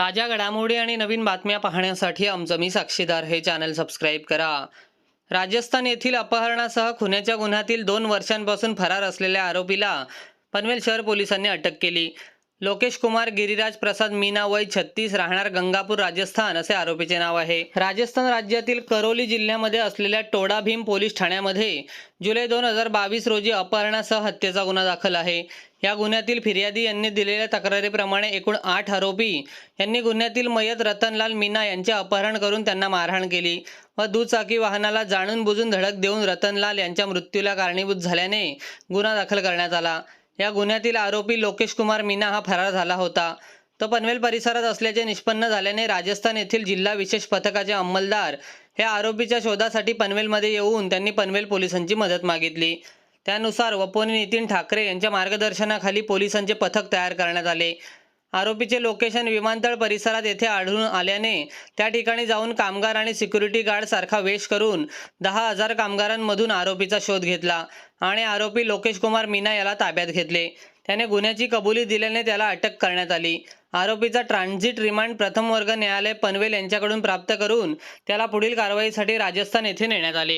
ताज्या घडामोडी आणि नवीन बातम्या पाहण्यासाठी आमचं मी साक्षीदार हे चॅनल सबस्क्राईब करा. राजस्थान येथील अपहरणासह खुन्याच्या गुन्ह्यातील दोन वर्षांपासून फरार असलेल्या आरोपीला पनवेल शहर पोलिसांनी अटक केली. लोकेश कुमार गिरिराज प्रसाद मीना वय छत्तीस राहणार गंगापूर राजस्थान असे आरोपीचे नाव आहे. राजस्थान राज्यातील करोली जिल्ह्यामध्ये असलेल्या टोडा भीम पोलीस ठाण्यामध्ये जुलै दोन हजार बावीस रोजी अपहरणासह हत्येचा गुन्हा दाखल आहे. या गुन्ह्यातील फिर्यादी यांनी दिलेल्या तक्रारीप्रमाणे एकूण आठ आरोपी यांनी गुन्ह्यातील मयत रतनलाल मीना यांचे अपहरण करून त्यांना मारहाण केली. व दुचाकी वाहनाला जाणून बुजून धडक देऊन रतनलाल यांच्या मृत्यूला कारणीभूत झाल्याने गुन्हा दाखल करण्यात आला. या गुन्ह्यातील आरोपी लोकेश कुमार मीना हा फरार झाला होता. तो पनवेल परिसरात असल्याचे निष्पन्न झाल्याने राजस्थान येथील जिल्हा विशेष पथकाचे अंमलदार हे आरोपीच्या शोधासाठी पनवेलमध्ये येऊन त्यांनी पनवेल पोलिसांची मदत मागितली. त्यानुसार वपोने नितीन ठाकरे यांच्या मार्गदर्शनाखाली पोलिसांचे पथक तयार करण्यात आले. आरोपीचे लोकेशन विमानतळ परिसरात येथे आढळून आल्याने त्या ठिकाणी जाऊन कामगार आणि सिक्युरिटी गार्ड सारखा वेश करून दहा हजार कामगारांमधून आरोपीचा शोध घेतला आणि आरोपी लोकेश कुमार मीना याला ताब्यात घेतले. त्याने गुन्ह्याची कबुली दिल्याने त्याला अटक करण्यात आली. आरोपीचा ट्रान्झिट रिमांड प्रथम वर्ग न्यायालय पनवेल यांच्याकडून प्राप्त करून त्याला पुढील कारवाईसाठी राजस्थान येथे नेण्यात आले.